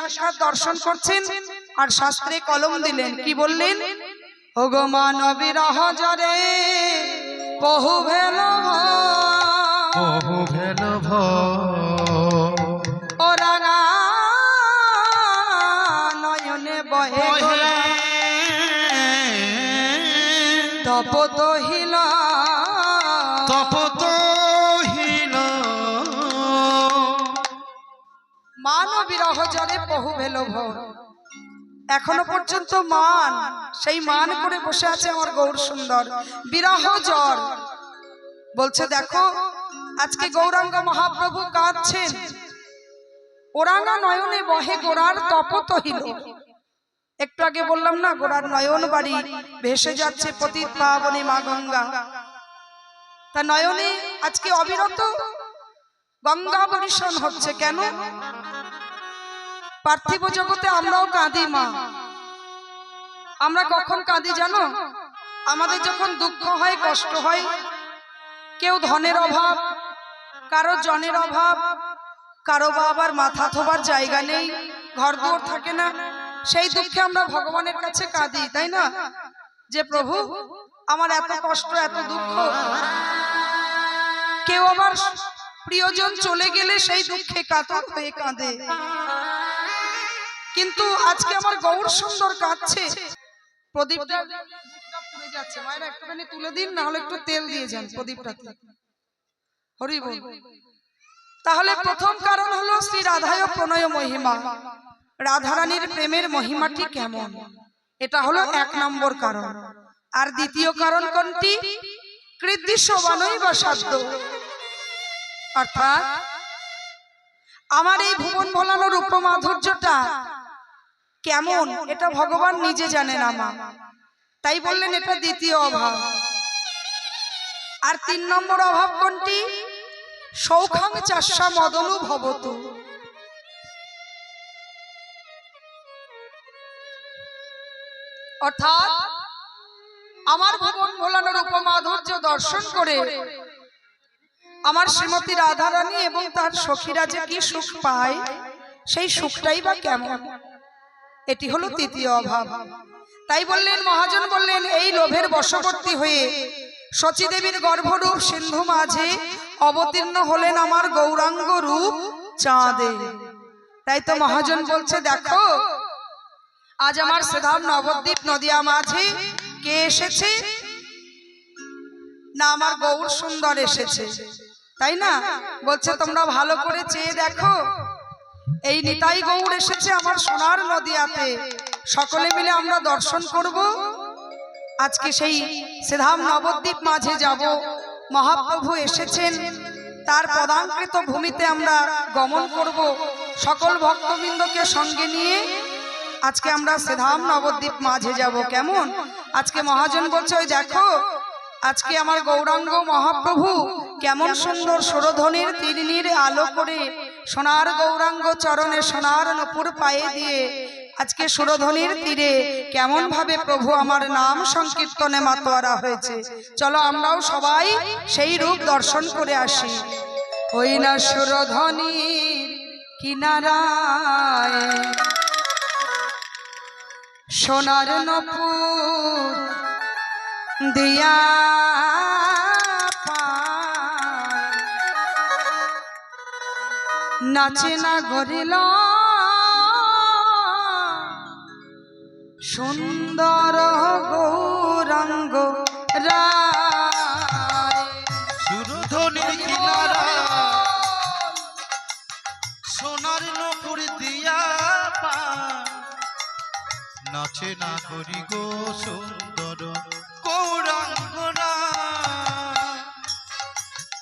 সাক্ষাৎ দর্শন করছেন। আর শাস্ত্রে কলম দিলেন কি বললেন? বহু ভেল বহু ভেল নয়নে বহে তপত হিল মান ও বিরহ জলে বহু ভেল এখনও পর্যন্ত মান, সেই মান করে বসে আছে আমার গৌর সুন্দর। বিরহ জ্বর। বলছে, দেখো, আজকে গৌরাঙ্গ মহাপ্রভু কাঁদছেন। ওরাঙ্গা নয়নে বহে গোড়ার তপতহিল। একটু আগে বললাম না গোড়ার নয়ন বাড়ি ভেসে যাচ্ছে পতিত পাবনী মা গঙ্গা। তা নয়নে আজকে অবিরত গঙ্গা বরিশন হচ্ছে কেন? পার্থিব জগতে আমরাও কাঁদি, মা। আমরা কখন কাঁদি জানো? আমাদের যখন দুঃখ হয়, কষ্ট হয়, কেউ ধনের অভাব, কারও জনের অভাব, কারও বা আবার মাথা থোবার জায়গা নেই, ঘর দুয়ার থাকে না, সেই দুঃখে আমরা ভগবানের কাছে কাঁদি, তাই না? যে প্রভু, আমার এত কষ্ট, এত দুঃখ। কেউ আবার প্রিয়জন চলে গেলে সেই দুঃখে কাতর হয়ে কাঁদে। কিন্তু আজকে আমার গৌর সুন্দর কাঁদছে। প্রদীপটা যাচ্ছে। মায়েরা একটুখানি তুলে দিন না হলে একটু তেল দিয়ে যান প্রদীপটাতে হরি বল। তাহলে প্রথম কারণ হলো শ্রী রাধায় প্রণয় মহিমা। রাধারানীর প্রেমের মহিমাটি কেমন? এটা হলো এক নম্বর কারণ। আর দ্বিতীয় কারণ কোনটি? বা সাধ্য অর্থাৎ আমার এই ভুবন ভোলানোর উপমাধুর্যটা কেমন? এটা ভগবান নিজে জানেন আমার তাই বললেন এটা দ্বিতীয় অভাব। আর তিন নম্বর অভাব কোনটি? সৌখাং চাষা মদনু ভবত। অর্থাৎ আমার ভুবন ভোলানোর উপমাধুর্য দর্শন করে আমার শ্রীমতী রাধারানী এবং তার সখীরা যে কি সুখ পায় সেই সুখটাই বা কেমন? এটি হলো তৃতীয় অভাব। তাই বললেন মহাজন বললেন এই লোভের বশবর্তী হয়ে সচীদেবীর গর্ভরূপ সিন্ধু মাঝে অবতীর্ণ হলেন আমার গৌরাঙ্গ রূপ চাঁদে। তাই তো মহাজন বলছে দেখো আজ আমার শ্রীধাম নবদ্বীপ নদিয়া মাঝে কে এসেছে? না আমার গৌর সুন্দর এসেছে। তাই না? বলছে তোমরা ভালো করে চেয়ে দেখো। এই নিতাই গৌড় এসেছে আমার সোনার নদিয়াতে। সকলে মিলে আমরা দর্শন করব। আজকে সেই শ্রীধাম নবদ্বীপ মাঝে যাব। মহাপ্রভু এসেছেন। তার পদাঙ্কৃত ভূমিতে আমরা গমন করব। সকল ভক্তবৃন্দকে সঙ্গে নিয়ে আজকে আমরা শ্রীধাম নবদ্বীপ মাঝে যাব। কেমন? আজকে মহাজন বলছে, ওই দেখো, আজকে আমার গৌরাঙ্গ মহাপ্রভু কেমন সুন্দর সুরধ্বনির তিরিনির আলো করে সোনার গৌরাঙ্গ চরণে সোনার নপুর পায়ে দিয়ে আজকে সুরধ্বনির তীরে কেমন ভাবে প্রভু আমার নাম সংকীর্তনে মাতোয়ারা হয়েছে। চলো আমরাও সবাই সেই রূপ দর্শন করে আসি। ওই না সুরধ্বনির কিনারায় সোনার নপুর দিয়া নাচে না গরিল। সুন্দর গৌরাঙ্গ কিনারা। সোনার নপুর দিয়া পা। নাচে না করি গো সুন্দর গৌরাঙ্গনা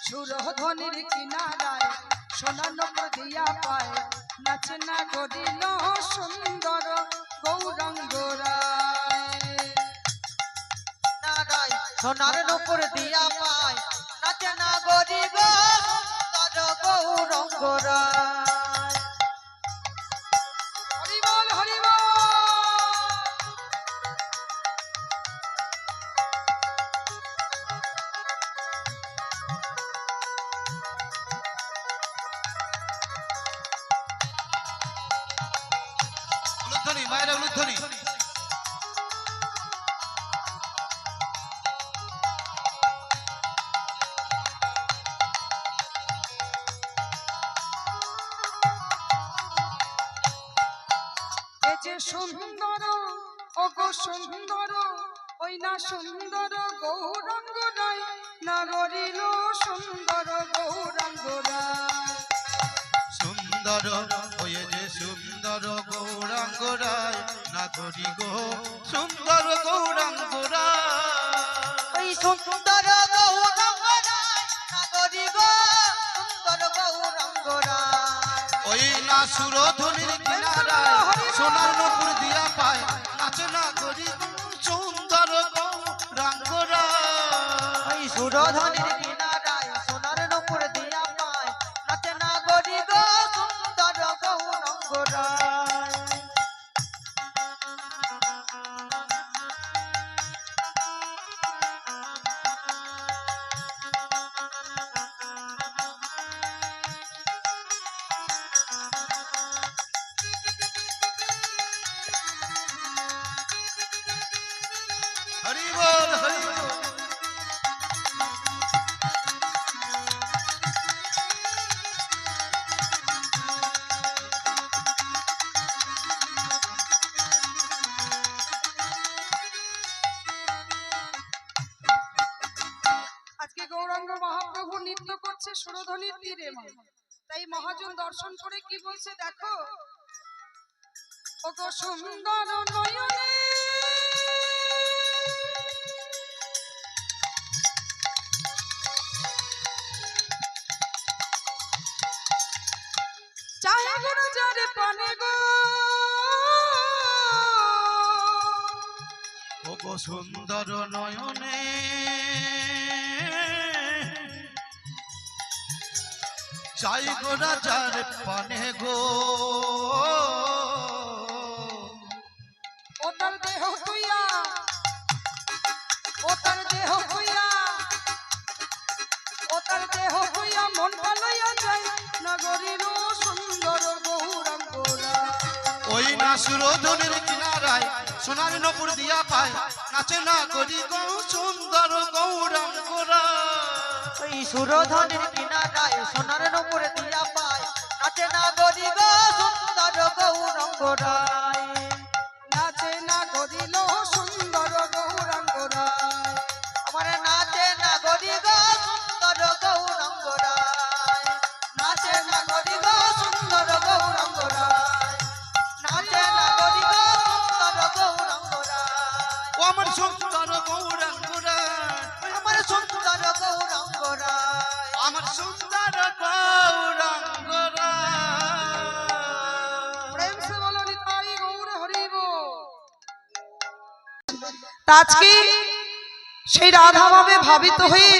সুরধ্বনির কিনারায় সোনার নপুর দিয়া পায়। নাচে না গরিল সুন্দর গৌরাঙ্গ রায়। সোনার নুপুর দিয়া পায়। নাচে না গরিব সুন্দর সুন্দর ও গো সুন্দর ওই না সুন্দর গৌরাঙ্গ রায় না গরিল সুন্দর গৌরাঙ্গ রায় সুন্দর ওয়ে যে সুন্দর গৌরাঙ্গ রায় না করি গো সুন্দর গৌরাঙ্গ রায় ওই সুন্দর গৌরঙ্গ রায় নাগরি গো সুন্দর গৌরঙ্গ রায় ওই না সুরধনির কিনারায় সোনার নপুর দিয়া পায়। নাচে না করি সুন্দর করছে তীরে তাই মহাজন দর্শন করে কি বলছে দেখো? ও গো সুন্দর নয়নে। সুন্দর নয়নে। চাই গো রাজার পানে গো। ও তার দেহ তুইয়া ও তার দেহ তুইয়া ও দেহ তুইয়া মন পালইয়া যায় নগরীর সুন্দর গৌরাঙ্গরা ওই না সুরধনের কিনারায় সোনার নপুর দিয়া পায় নাচে না করি গো সুন্দর গৌরাঙ্গরা ওই সুরধনের কিনারায় সোনার নপুরে দিয়া পায়। নাচে না গরিব সুন্দর গৌরঙ্গ রায় আজকে সেই রাধাভাবে ভাবিত হয়ে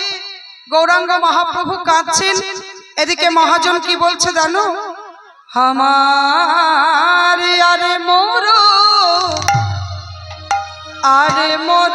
গৌরাঙ্গ মহাপ্রভু কাঁদছেন। এদিকে মহাজন কি বলছে জানো? আমার, আরে মোর আরে মোর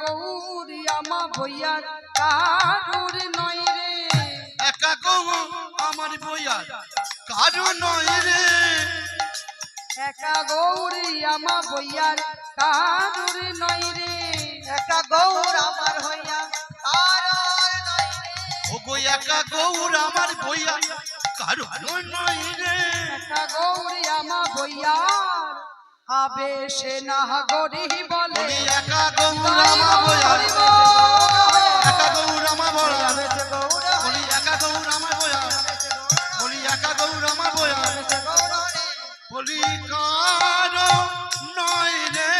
গৌরী আমা ভৈয়ার কারুর নয় রে। একা গৌ আমার বইয়া কারও নয় রে। একা গৌরী আমা ভৈয়ার কারুর নয় রে। একটা গৌর আমার হইয়া ওগো একা গৌর আমার বইয়া কারও নয় রে। একা গৌরী আমা ভৈয়ার আবেশে না গরি বলে। একা গৌর আমার বইয়া একা গৌর আমার বইয়া বেঁচে বলি একা গৌর আমার বইয়া বলি একা গৌর আমার বইয়া বেঁচে গৌর রে বলি কারও নয় রে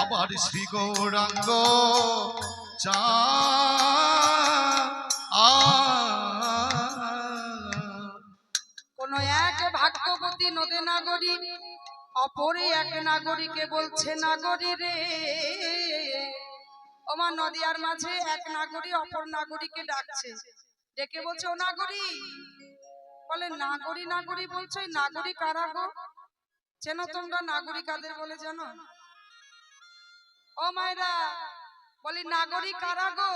আবার শ্রী গৌরাঙ্গ চা আ। কোন এক ভাগ্যবতী নদে নাগরী অপরে এক নাগরীকে বলছে, নাগরী রে। আমার নদিয়ার মাঝে এক নাগরী অপর নাগরীকে ডাকছে। ডেকে বলছে, ও নাগরী। বলে, নাগরী নাগরী বলছে নাগরী কারা গো? চেনো তোমরা নাগরী কাদের বলে জানো? ও মায়েরা, বলি, নাগরী কারা গো?